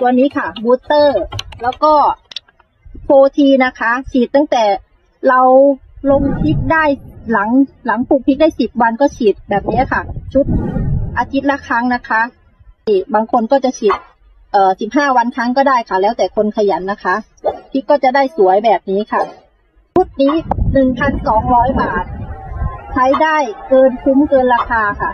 ตัวนี้ค่ะบูสเตอร์ แล้วก็โฟทีนะคะ ฉีดตั้งแต่เราลงพริกได้หลังหลังปลูกพริกได้สิบวันก็ฉีดแบบนี้ค่ะ ชุดอาทิตย์ละครั้งนะคะบางคนก็จะฉีดเอ่อสิบห้าวันครั้งก็ได้ค่ะ แล้วแต่คนขยันนะคะพริกก็จะได้สวยแบบนี้ค่ะชุดนี้หนึ่งพันสองร้อยบาท ใช้ได้เกินคุ้มเกินราคาค่ะ